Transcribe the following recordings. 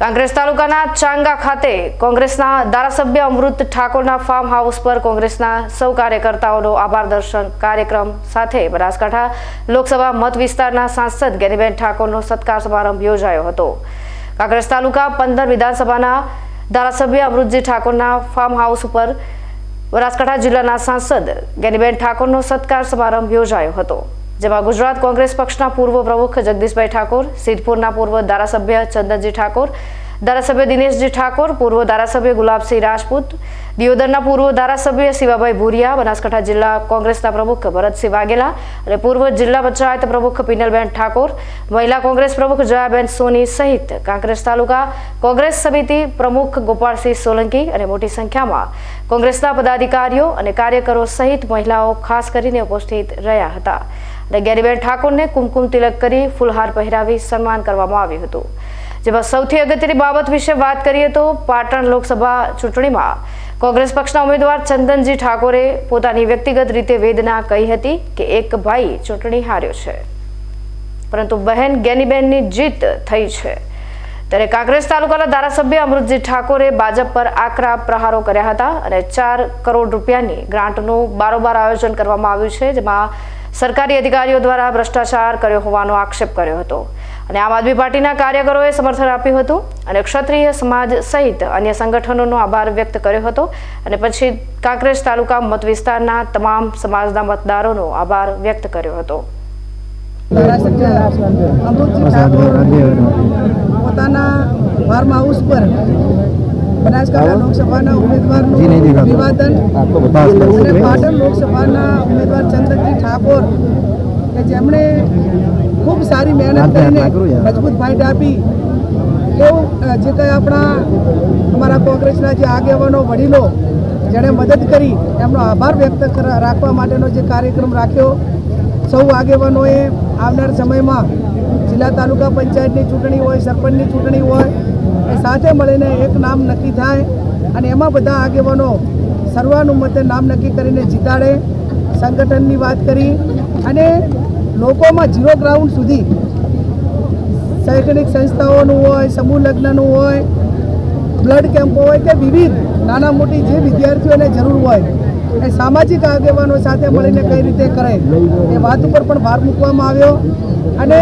કાંગ્રેસ તાલુકાના ચાંગા ખાતે કોંગ્રેસના ધારાસભ્ય અમૃત ઠાકોરના ફાર્મ હાઉસ પર કોંગ્રેસના સૌ કાર્યકર્તાઓનો આભાર દર્શન કાર્યક્રમ સાથે બનાસકાંઠા લોકસભા મત વિસ્તારના સાંસદ ગેનીબેન ઠાકોરનો સત્કાર સમારંભ યોજાયો હતો. કાંગ્રેસ તાલુકા પંદર વિધાનસભાના ધારાસભ્ય અમૃતજી ઠાકોરના ફાર્મ હાઉસ ઉપર બનાસકાંઠા જિલ્લાના સાંસદ ગેનીબેન ઠાકોરનો સત્કાર સમારંભ યોજાયો હતો. જેમાં ગુજરાત કોંગ્રેસ પક્ષના પૂર્વ પ્રમુખ જગદીશભાઈ ઠાકોર, સિદ્ધપુરના પૂર્વ ધારાસભ્ય ચંદનજી ઠાકોર, ધારાસભ્ય દિનેશજી ઠાકોર, પૂર્વ ધારાસભ્ય ગુલાબસિંહ રાજપૂત, દિયોદરના પૂર્વ ધારાસભ્ય શિવાભાઈ ભુરિયા, બનાસકાંઠા જિલ્લા કોંગ્રેસના પ્રમુખ ભરતસિંહ વાઘેલા અને પૂર્વ જિલ્લા પંચાયત પ્રમુખ પિનલબેન ઠાકોર, મહિલા કોંગ્રેસ પ્રમુખ જયાબેન સોની સહિત કાંકરેજ તાલુકા કોંગ્રેસ સમિતિ પ્રમુખ ગોપાલસિંહ સોલંકી અને મોટી સંખ્યામાં કોંગ્રેસના પદાધિકારીઓ અને કાર્યકરો સહિત મહિલાઓ ખાસ કરીને ઉપસ્થિત રહ્યા હતા. અને ગેરીબેન ઠાકોરને કુમકુમ તિલક કરી ફૂલહાર પહેરાવી સન્માન કરવામાં આવ્યું હતું. જેમાં સૌથી અગત્યની બાબત વિશે વાત કરીએ તો પાટણ લોકસભા ચૂંટણીમાં કોંગ્રેસ પક્ષના ઉમેદવાર ચંદનજી ઠાકોરે પોતાની વ્યક્તિગત રીતે વેદના કહી હતી કે એક ભાઈ ચૂંટણી હાર્યો છે. પરંતુ બહેન ગેનીબેનની જીત થઈ છે. ત્યારે કોંગ્રેસ તાલુકાના ધારાસભ્ય અમૃતજી ઠાકોરે ભાજપ પર આકરા પ્રહારો કર્યા હતા અને ચાર કરોડ રૂપિયાની ગ્રાન્ટનું બારોબાર આયોજન કરવામાં આવ્યું છે, જેમાં સરકારી અધિકારીઓ દ્વારા ભ્રષ્ટાચાર કર્યો હોવાનો આક્ષેપ કર્યો હતો. અને આમ આદમી પાર્ટીના કાર્યકરોએ સમર્થન આપ્યું હતું અને ક્ષત્રિય સમાજ સહિત અન્ય સંગઠનોનો આભાર વ્યક્ત કર્યો હતો. અને પછી કાંકરેજ તાલુકા મત વિસ્તારના તમામ સમાજના મતદારોનો આભાર વ્યક્ત કર્યો હતો. પોતાના ફાર્મ હાઉસ પર બનાસકાંઠા લોકસભાના ઉમેદવારનું અભિવાદન. અને પાટણ લોકસભાના ઉમેદવાર ચંદ્રજી ઠાકોર કે જેમણે ખૂબ સારી મહેનત કરીને મજબૂત ફાઇટ આપી. એવું જે કંઈ આપણા અમારા કોંગ્રેસના જે આગેવાનો વડીલો જેણે મદદ કરી એમનો આભાર વ્યક્ત રાખવા માટેનો જે કાર્યક્રમ રાખ્યો. સૌ આગેવાનોએ આવનાર સમયમાં જિલ્લા તાલુકા પંચાયતની ચૂંટણી હોય સરપંચની ચૂંટણી હોય એ સાથે મળીને એક નામ નક્કી થાય. અને એમાં બધા આગેવાનો સર્વાનુમતે નામ નક્કી કરીને જીતાડે, સંગઠનની વાત કરી અને લોકોમાં ઝીરો ગ્રાઉન્ડ સુધી શૈક્ષણિક સંસ્થાઓનું હોય, સમૂહ લગ્નનું હોય બ્લડ કેમ્પો હોય કે વિવિધ નાના મોટી જે વિદ્યાર્થીઓને જરૂર હોય, એ સામાજિક આગેવાનો સાથે મળીને કઈ રીતે કરે, એ વાત ઉપર પણ ભાર મૂકવામાં આવ્યો. અને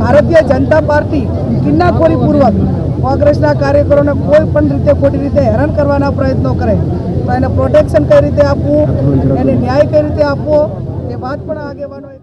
ભારતીય જનતા પાર્ટી કિન્નાખોરીપૂર્વક કોંગ્રેસના કાર્યકરોને કોઈ પણ રીતે ખોટી રીતે હેરાન કરવાના પ્રયત્નો કરે તો એને પ્રોટેક્શન કઈ રીતે આપવું એને ન્યાય કઈ રીતે આપવો, એ વાત પણ આગેવાનોએ